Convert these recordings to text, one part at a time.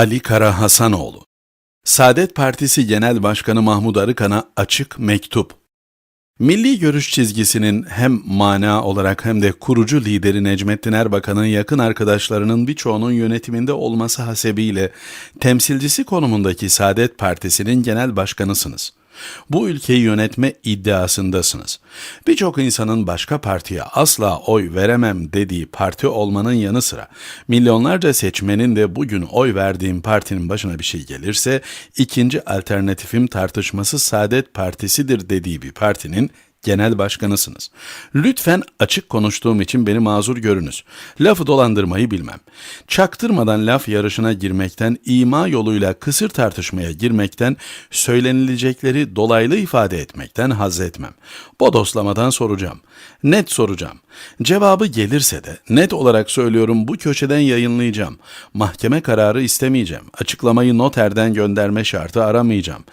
Ali Kara Hasanoğlu Saadet Partisi Genel Başkanı Mahmut Arıkan'a açık mektup. Milli görüş çizgisinin hem mana olarak hem de kurucu lideri Necmettin Erbakan'ın yakın arkadaşlarının birçoğunun yönetiminde olması hasebiyle temsilcisi konumundaki Saadet Partisi'nin genel başkanısınız. Bu ülkeyi yönetme iddiasındasınız. Birçok insanın başka partiye asla oy veremem dediği parti olmanın yanı sıra milyonlarca seçmenin de bugün oy verdiğim partinin başına bir şey gelirse ikinci alternatifim tartışması Saadet Partisi'dir dediği bir partinin genel başkanısınız. Lütfen açık konuştuğum için beni mazur görünüz. Lafı dolandırmayı bilmem. Çaktırmadan laf yarışına girmekten, ima yoluyla kısır tartışmaya girmekten, söylenilecekleri dolaylı ifade etmekten haz etmem. Bodoslamadan soracağım. Net soracağım. Cevabı gelirse de net olarak söylüyorum bu köşeden yayınlayacağım. Mahkeme kararı istemeyeceğim. Açıklamayı noterden gönderme şartı aramayacağım.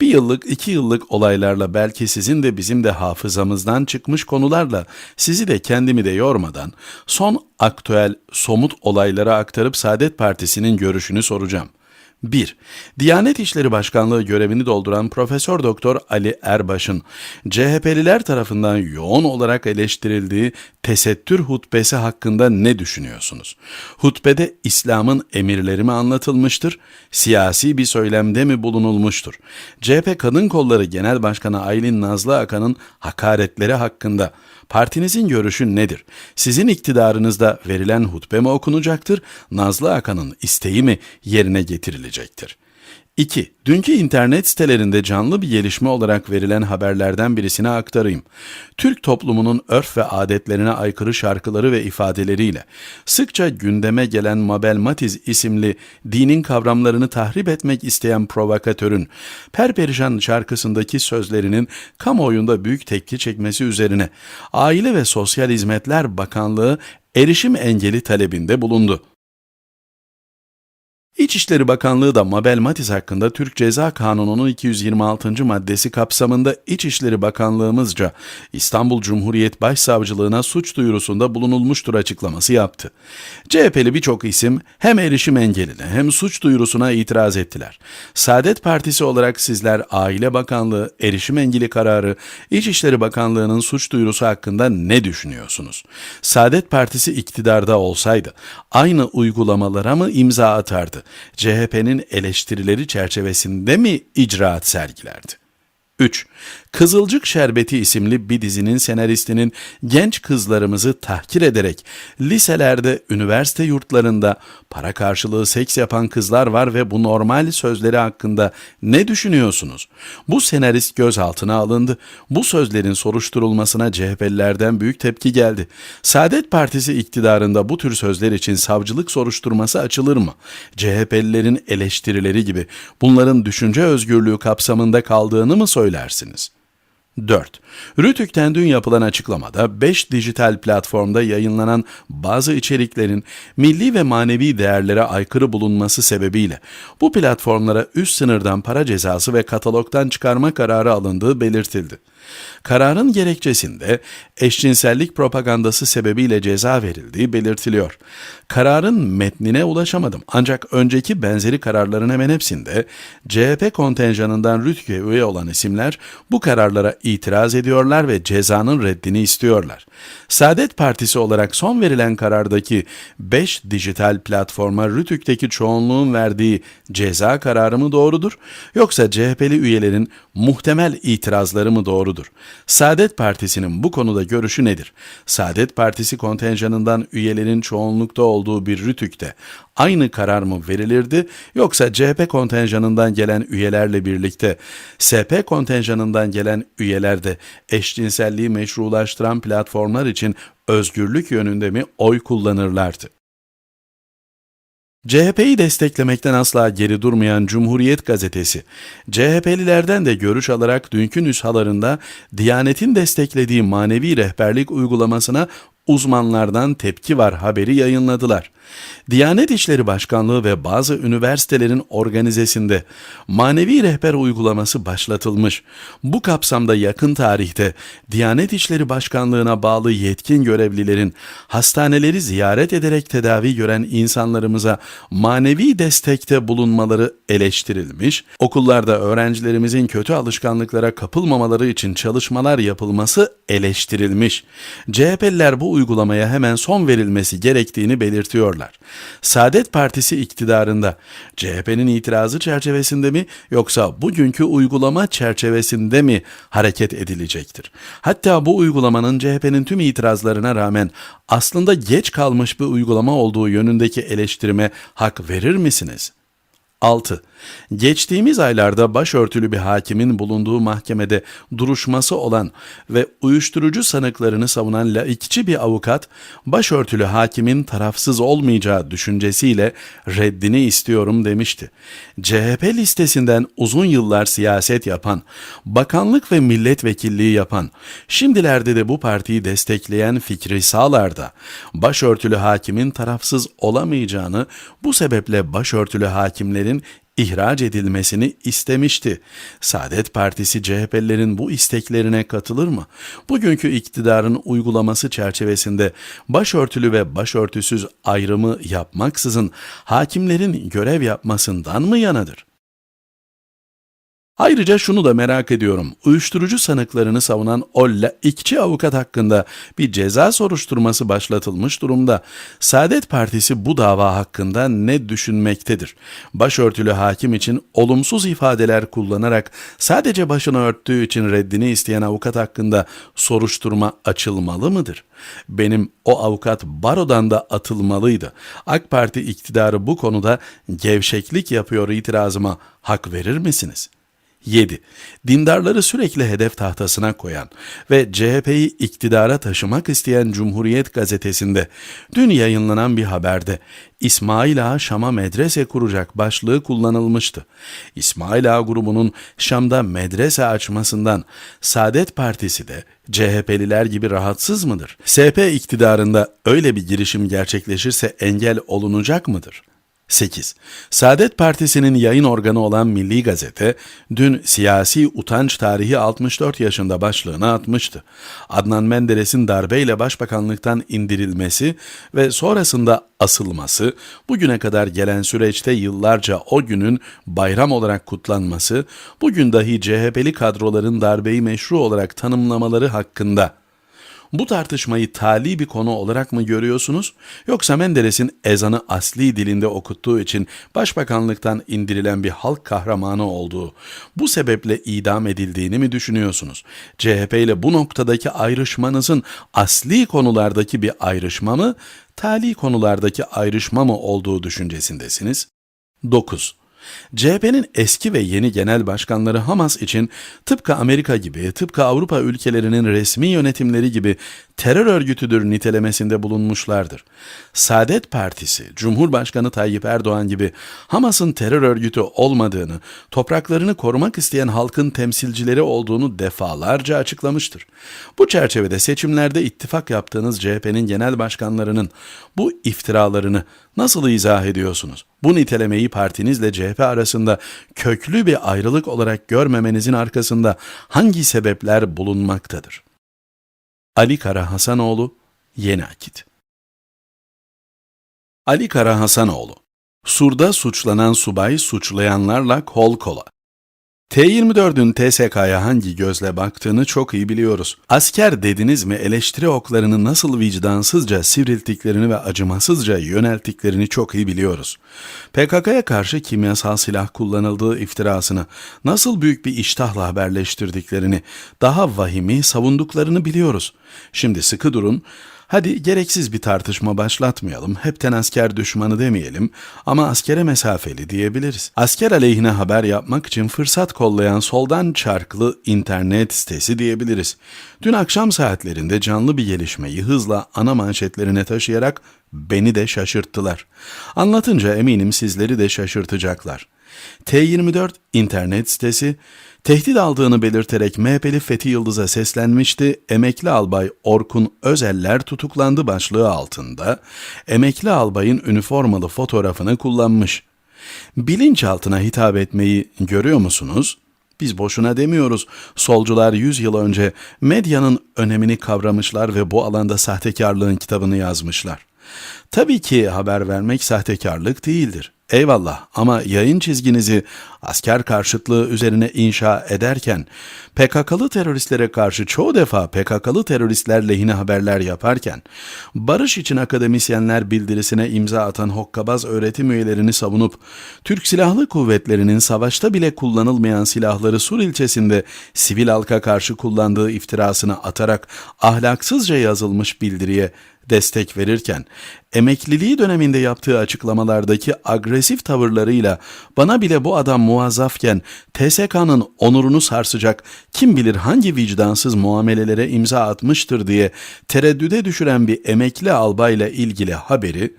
Bir yıllık, iki yıllık olaylarla belki sizin de bizim de hafızamızdan çıkmış konularla sizi de kendimi de yormadan son aktüel somut olaylara aktarıp Saadet Partisi'nin görüşünü soracağım. 1. Diyanet İşleri Başkanlığı görevini dolduran Profesör Doktor Ali Erbaş'ın CHP'liler tarafından yoğun olarak eleştirildiği tesettür hutbesi hakkında ne düşünüyorsunuz? Hutbede İslam'ın emirleri mi anlatılmıştır? Siyasi bir söylemde mi bulunulmuştur? CHP Kadın Kolları Genel Başkanı Aylin Nazlı Akan'ın hakaretleri hakkında Partinizin görüşü nedir? Sizin iktidarınızda verilen hutbe mi okunacaktır? Nazlı Akan'ın isteği mi yerine getirilecektir? 2. Dünkü internet sitelerinde canlı bir gelişme olarak verilen haberlerden birisine aktarayım. Türk toplumunun örf ve adetlerine aykırı şarkıları ve ifadeleriyle sıkça gündeme gelen Mabel Matiz isimli dinin kavramlarını tahrip etmek isteyen provokatörün Perperişan şarkısındaki sözlerinin kamuoyunda büyük tepki çekmesi üzerine Aile ve Sosyal Hizmetler Bakanlığı erişim engeli talebinde bulundu. İçişleri Bakanlığı da Mabel Matiz hakkında Türk Ceza Kanunu'nun 226. maddesi kapsamında İçişleri Bakanlığımızca İstanbul Cumhuriyet Başsavcılığına suç duyurusunda bulunulmuştur açıklaması yaptı. CHP'li birçok isim hem erişim engeline hem suç duyurusuna itiraz ettiler. Saadet Partisi olarak sizler Aile Bakanlığı erişim engeli kararı İçişleri Bakanlığı'nın suç duyurusu hakkında ne düşünüyorsunuz? Saadet Partisi iktidarda olsaydı aynı uygulamalara mı imza atardı? CHP'nin eleştirileri çerçevesinde mi icraat sergilerdi? 3. Kızılcık Şerbeti isimli bir dizinin senaristinin genç kızlarımızı tahkir ederek liselerde, üniversite yurtlarında para karşılığı seks yapan kızlar var ve bu normal sözleri hakkında ne düşünüyorsunuz? Bu senarist gözaltına alındı. Bu sözlerin soruşturulmasına CHP'lilerden büyük tepki geldi. Saadet Partisi iktidarında bu tür sözler için savcılık soruşturması açılır mı? CHP'lilerin eleştirileri gibi bunların düşünce özgürlüğü kapsamında kaldığını mı söylersiniz? 4. Rütük'ten dün yapılan açıklamada 5 dijital platformda yayınlanan bazı içeriklerin milli ve manevi değerlere aykırı bulunması sebebiyle bu platformlara üst sınırdan para cezası ve katalogdan çıkarma kararı alındığı belirtildi. Kararın gerekçesinde eşcinsellik propagandası sebebiyle ceza verildiği belirtiliyor. Kararın metnine ulaşamadım ancak önceki benzeri kararların hemen hepsinde CHP kontenjanından Rütük'e üye olan isimler bu kararlara itiraz ediyorlar ve cezanın reddini istiyorlar. Saadet Partisi olarak son verilen karardaki 5 dijital platforma Rütük'teki çoğunluğun verdiği ceza kararı mı doğrudur yoksa CHP'li üyelerin muhtemel itirazları mı doğrudur? Saadet Partisi'nin bu konuda görüşü nedir? Saadet Partisi kontenjanından üyelerin çoğunlukta olduğu bir rütükte aynı karar mı verilirdi yoksa CHP kontenjanından gelen üyelerle birlikte SP kontenjanından gelen üyeler de eşcinselliği meşrulaştıran platformlar için özgürlük yönünde mi oy kullanırlardı? CHP'yi desteklemekten asla geri durmayan Cumhuriyet Gazetesi, CHP'lilerden de görüş alarak dünkü nüshalarında Diyanet'in desteklediği manevi rehberlik uygulamasına uzmanlardan tepki var haberi yayınladılar. Diyanet İşleri Başkanlığı ve bazı üniversitelerin organizesinde manevi rehber uygulaması başlatılmış. Bu kapsamda yakın tarihte Diyanet İşleri Başkanlığı'na bağlı yetkin görevlilerin hastaneleri ziyaret ederek tedavi gören insanlarımıza manevi destekte bulunmaları eleştirilmiş, okullarda öğrencilerimizin kötü alışkanlıklara kapılmamaları için çalışmalar yapılması eleştirilmiş. CHP'liler bu uygulamaya hemen son verilmesi gerektiğini belirtiyorlar. Saadet Partisi iktidarında CHP'nin itirazı çerçevesinde mi yoksa bugünkü uygulama çerçevesinde mi hareket edilecektir? Hatta bu uygulamanın CHP'nin tüm itirazlarına rağmen aslında geç kalmış bir uygulama olduğu yönündeki eleştirime hak verir misiniz? 6. Geçtiğimiz aylarda başörtülü bir hakimin bulunduğu mahkemede duruşması olan ve uyuşturucu sanıklarını savunan laikçi bir avukat, başörtülü hakimin tarafsız olmayacağı düşüncesiyle reddini istiyorum demişti. CHP listesinden uzun yıllar siyaset yapan, bakanlık ve milletvekilliği yapan, şimdilerde de bu partiyi destekleyen Fikri Sağlar'da başörtülü hakimin tarafsız olamayacağını, bu sebeple başörtülü hakimlerin ihraç edilmesini istemişti. Saadet Partisi CHP'lilerin bu isteklerine katılır mı? Bugünkü iktidarın uygulaması çerçevesinde başörtülü ve başörtüsüz ayrımı yapmaksızın hakimlerin görev yapmasından mı yanadır? Ayrıca şunu da merak ediyorum. Uyuşturucu sanıklarını savunan o laikçi avukat hakkında bir ceza soruşturması başlatılmış durumda. Saadet Partisi bu dava hakkında ne düşünmektedir? Başörtülü hakim için olumsuz ifadeler kullanarak sadece başını örttüğü için reddini isteyen avukat hakkında soruşturma açılmalı mıdır? Benim o avukat barodan da atılmalıydı. AK Parti iktidarı bu konuda gevşeklik yapıyor itirazıma hak verir misiniz?'' 7. Dindarları sürekli hedef tahtasına koyan ve CHP'yi iktidara taşımak isteyen Cumhuriyet gazetesinde dün yayınlanan bir haberde İsmail Ağa Şam'a medrese kuracak başlığı kullanılmıştı. İsmail Ağa grubunun Şam'da medrese açmasından Saadet Partisi de CHP'liler gibi rahatsız mıdır? SP iktidarında öyle bir girişim gerçekleşirse engel olunacak mıdır?'' 8. Saadet Partisi'nin yayın organı olan Milli Gazete, dün siyasi utanç tarihi 64 yaşında başlığına atmıştı. Adnan Menderes'in darbeyle başbakanlıktan indirilmesi ve sonrasında asılması, bugüne kadar gelen süreçte yıllarca o günün bayram olarak kutlanması, bugün dahi CHP'li kadroların darbeyi meşru olarak tanımlamaları hakkında bu tartışmayı tali bir konu olarak mı görüyorsunuz? Yoksa Menderes'in ezanı asli dilinde okuttuğu için başbakanlıktan indirilen bir halk kahramanı olduğu, bu sebeple idam edildiğini mi düşünüyorsunuz? CHP ile bu noktadaki ayrışmanızın asli konulardaki bir ayrışma mı, tali konulardaki ayrışma mı olduğu düşüncesindesiniz? 9. CHP'nin eski ve yeni genel başkanları Hamas için tıpkı Amerika gibi, tıpkı Avrupa ülkelerinin resmi yönetimleri gibi terör örgütüdür nitelemesinde bulunmuşlardır. Saadet Partisi, Cumhurbaşkanı Tayyip Erdoğan gibi Hamas'ın terör örgütü olmadığını, topraklarını korumak isteyen halkın temsilcileri olduğunu defalarca açıklamıştır. Bu çerçevede seçimlerde ittifak yaptığınız CHP'nin genel başkanlarının bu iftiralarını nasıl izah ediyorsunuz? Bu nitelemeyi partinizle CHP arasında köklü bir ayrılık olarak görmemenizin arkasında hangi sebepler bulunmaktadır? Ali Kara Hasanoğlu, Yeni Akit Ali Kara Hasanoğlu Sur'da suçlanan subay suçlayanlarla kol kola. T24'ün TSK'ya hangi gözle baktığını çok iyi biliyoruz. Asker dediniz mi eleştiri oklarını nasıl vicdansızca sivrilttiklerini ve acımasızca yönelttiklerini çok iyi biliyoruz. PKK'ya karşı kimyasal silah kullanıldığı iftirasını nasıl büyük bir iştahla haberleştirdiklerini, daha vahimi savunduklarını biliyoruz. Şimdi sıkı durun, Hadi gereksiz bir tartışma başlatmayalım, hepten asker düşmanı demeyelim ama askere mesafeli diyebiliriz. Asker aleyhine haber yapmak için fırsat kollayan soldan çarklı internet sitesi diyebiliriz. Dün akşam saatlerinde canlı bir gelişmeyi hızla ana manşetlerine taşıyarak Beni de şaşırttılar. Anlatınca eminim sizleri de şaşırtacaklar. T24 internet sitesi tehdit aldığını belirterek MHP'li Fethi Yıldız'a seslenmişti. Emekli albay Orkun Özeller tutuklandı başlığı altında emekli albayın üniformalı fotoğrafını kullanmış. Bilinçaltına hitap etmeyi görüyor musunuz? Biz boşuna demiyoruz. Solcular 100 yıl önce medyanın önemini kavramışlar ve bu alanda sahtekarlığın kitabını yazmışlar. Tabii ki haber vermek sahtekarlık değildir. Eyvallah ama yayın çizginizi asker karşıtlığı üzerine inşa ederken, PKK'lı teröristlere karşı çoğu defa PKK'lı teröristler lehine haberler yaparken, barış için akademisyenler bildirisine imza atan hokkabaz öğretim üyelerini savunup, Türk Silahlı Kuvvetleri'nin savaşta bile kullanılmayan silahları Sur ilçesinde sivil halka karşı kullandığı iftirasını atarak ahlaksızca yazılmış bildiriye destek verirken, emekliliği döneminde yaptığı açıklamalardaki agresif tavırlarıyla bana bile bu adam muazzafken TSK'nın onurunu sarsacak kim bilir hangi vicdansız muamelelere imza atmıştır diye tereddüde düşüren bir emekli albayla ilgili haberi,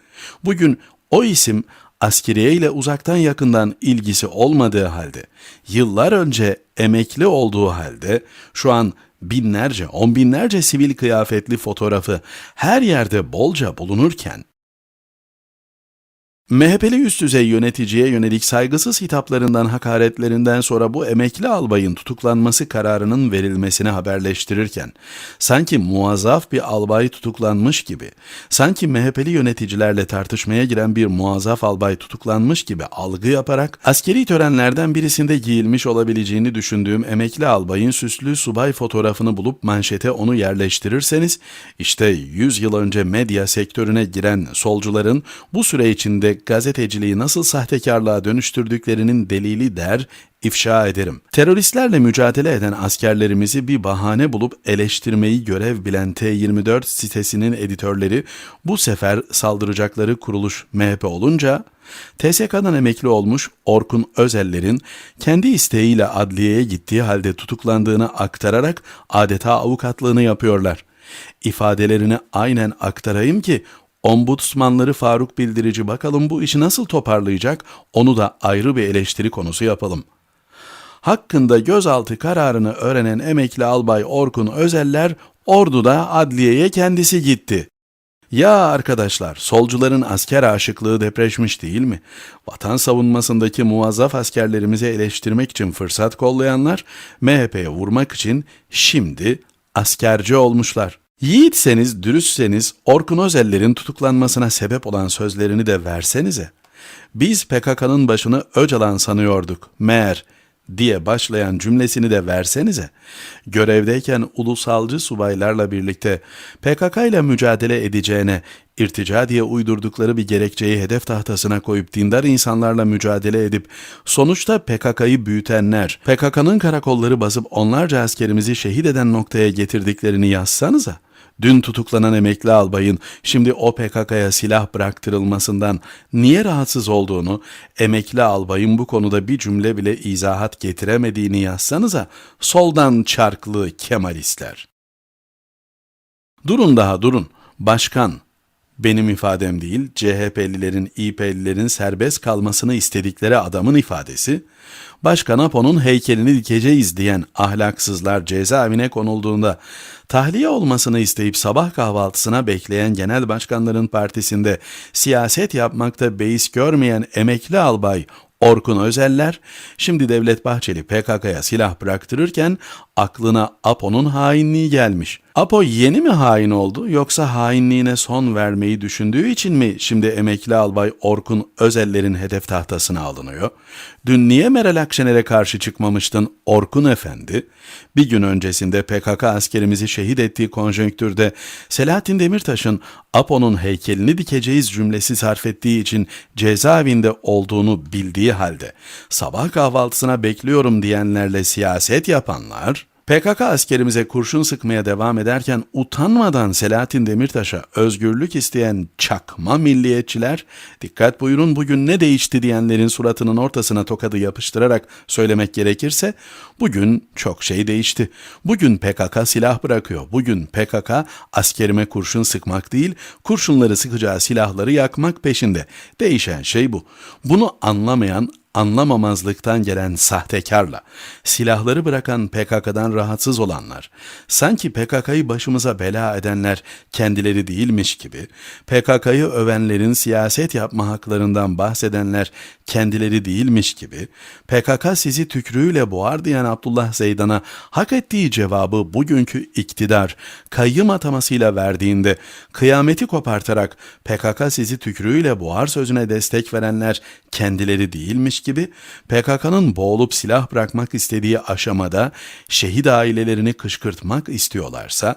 bugün o isim askeriye ile uzaktan yakından ilgisi olmadığı halde, yıllar önce emekli olduğu halde şu an binlerce, on binlerce sivil kıyafetli fotoğrafı her yerde bolca bulunurken, MHP'li üst düzey yöneticiye yönelik saygısız hitaplarından, hakaretlerinden sonra bu emekli albayın tutuklanması kararının verilmesini haberleştirirken, sanki muazzaf bir albay tutuklanmış gibi, sanki MHP'li yöneticilerle tartışmaya giren bir muazzaf albay tutuklanmış gibi algı yaparak, askeri törenlerden birisinde giyilmiş olabileceğini düşündüğüm emekli albayın süslü subay fotoğrafını bulup manşete onu yerleştirirseniz, işte 100 yıl önce medya sektörüne giren solcuların bu süre içinde gazeteciliği nasıl sahtekarlığa dönüştürdüklerinin delili der, ifşa ederim. Teröristlerle mücadele eden askerlerimizi bir bahane bulup eleştirmeyi görev bilen T24 sitesinin editörleri bu sefer saldıracakları kuruluş MHP olunca TSK'dan emekli olmuş Orkun Özeller'in kendi isteğiyle adliyeye gittiği halde tutuklandığını aktararak adeta avukatlığını yapıyorlar. İfadelerini aynen aktarayım ki Ombudsmanları Faruk Bildirici bakalım bu işi nasıl toparlayacak onu da ayrı bir eleştiri konusu yapalım. Hakkında gözaltı kararını öğrenen emekli albay Orkun Özeller orduda adliyeye kendisi gitti. Ya arkadaşlar, solcuların asker aşıklığı depreşmiş değil mi? Vatan savunmasındaki muazzaf askerlerimizi eleştirmek için fırsat kollayanlar, MHP'ye vurmak için şimdi askerci olmuşlar. Yiğitseniz, dürüstseniz Orkun Özeller'in tutuklanmasına sebep olan sözlerini de versenize. Biz PKK'nın başını Öcalan sanıyorduk. Meğer diye başlayan cümlesini de versenize. Görevdeyken ulusalcı subaylarla birlikte PKK ile mücadele edeceğine irtica diye uydurdukları bir gerekçeyi hedef tahtasına koyup dindar insanlarla mücadele edip sonuçta PKK'yı büyütenler, PKK'nın karakolları basıp onlarca askerimizi şehit eden noktaya getirdiklerini yazsanıza. Dün tutuklanan emekli albayın şimdi o PKK'ya silah bıraktırılmasından niye rahatsız olduğunu, emekli albayın bu konuda bir cümle bile izahat getiremediğini yazsanıza soldan çarklı Kemalistler. Durun daha durun. Başkan, benim ifadem değil, CHP'lilerin, İP'lilerin serbest kalmasını istedikleri adamın ifadesi, Başkan Apo'nun heykelini dikeceğiz diyen ahlaksızlar cezaevine konulduğunda tahliye olmasını isteyip sabah kahvaltısına bekleyen genel başkanların partisinde siyaset yapmakta beis görmeyen emekli albay Orkun Özeller, şimdi Devlet Bahçeli PKK'ya silah bıraktırırken aklına Apo'nun hainliği gelmiş. Apo yeni mi hain oldu yoksa hainliğine son vermeyi düşündüğü için mi şimdi emekli albay Orkun Özeller'in hedef tahtasına alınıyor? Dün niye Meral Akşener'e karşı çıkmamıştın Orkun Efendi? Bir gün öncesinde PKK askerimizi şehit ettiği konjonktürde Selahattin Demirtaş'ın Apo'nun heykelini dikeceğiz cümlesi sarf ettiği için cezaevinde olduğunu bildiği halde sabah kahvaltısına bekliyorum diyenlerle siyaset yapanlar PKK askerimize kurşun sıkmaya devam ederken utanmadan Selahattin Demirtaş'a özgürlük isteyen çakma milliyetçiler, dikkat buyurun bugün ne değişti diyenlerin suratının ortasına tokadı yapıştırarak söylemek gerekirse, bugün çok şey değişti. Bugün PKK silah bırakıyor. Bugün PKK askerime kurşun sıkmak değil, kurşunları sıkacağı silahları yakmak peşinde. Değişen şey bu. Bunu anlamayan anlamamazlıktan gelen sahtekarla, silahları bırakan PKK'dan rahatsız olanlar, sanki PKK'yı başımıza bela edenler kendileri değilmiş gibi, PKK'yı övenlerin siyaset yapma haklarından bahsedenler kendileri değilmiş gibi, PKK sizi tükrüğüyle boğar diyen Abdullah Zeydan'a hak ettiği cevabı bugünkü iktidar kayyım atamasıyla verdiğinde kıyameti kopartarak PKK sizi tükrüğüyle boğar sözüne destek verenler kendileri değilmiş gibi PKK'nın boğulup silah bırakmak istediği aşamada şehit ailelerini kışkırtmak istiyorlarsa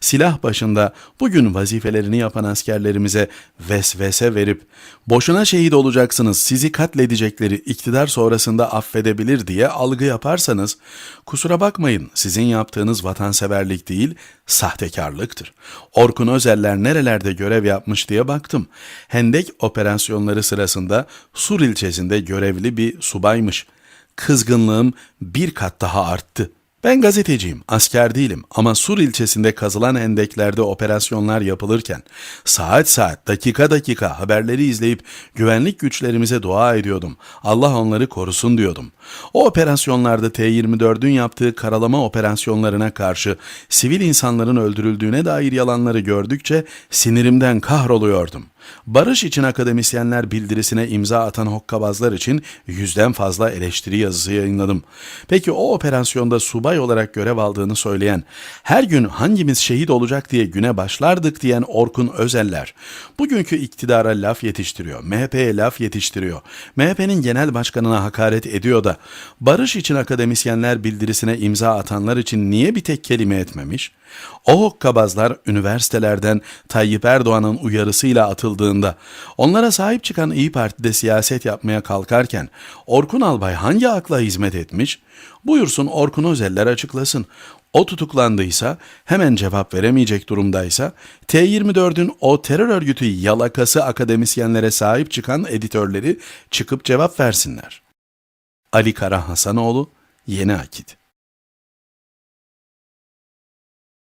silah başında bugün vazifelerini yapan askerlerimize vesvese verip boşuna şehit olacaksınız sizi katledecekleri iktidar sonrasında affedebilir diye algı yaparsanız kusura bakmayın sizin yaptığınız vatanseverlik değil sahtekarlıktır. Orkun Özeller nerelerde görev yapmış diye baktım. Hendek operasyonları sırasında Sur ilçesinde görevli bir subaymış. Kızgınlığım bir kat daha arttı. Ben gazeteciyim, asker değilim ama Sur ilçesinde kazılan endeklerde operasyonlar yapılırken saat saat, dakika dakika haberleri izleyip güvenlik güçlerimize dua ediyordum. Allah onları korusun diyordum. O operasyonlarda T-24'ün yaptığı karalama operasyonlarına karşı sivil insanların öldürüldüğüne dair yalanları gördükçe sinirimden kahroluyordum. Barış için akademisyenler bildirisine imza atan hokkabazlar için yüzden fazla eleştiri yazısı yayınladım. Peki o operasyonda subay olarak görev aldığını söyleyen, her gün hangimiz şehit olacak diye güne başlardık diyen Orkun Özeller, bugünkü iktidara laf yetiştiriyor, MHP'ye laf yetiştiriyor, MHP'nin genel başkanına hakaret ediyor da, barış için akademisyenler bildirisine imza atanlar için niye bir tek kelime etmemiş? O hokkabazlar üniversitelerden Tayyip Erdoğan'ın uyarısıyla atıldığında, onlara sahip çıkan İyi Parti'de siyaset yapmaya kalkarken Orkun Albay hangi akla hizmet etmiş? Buyursun Orkun Özeller açıklasın. O tutuklandıysa, hemen cevap veremeyecek durumdaysa, T24'ün o terör örgütü yalakası akademisyenlere sahip çıkan editörleri çıkıp cevap versinler. Ali Kara Hasanoğlu, Yeni Akit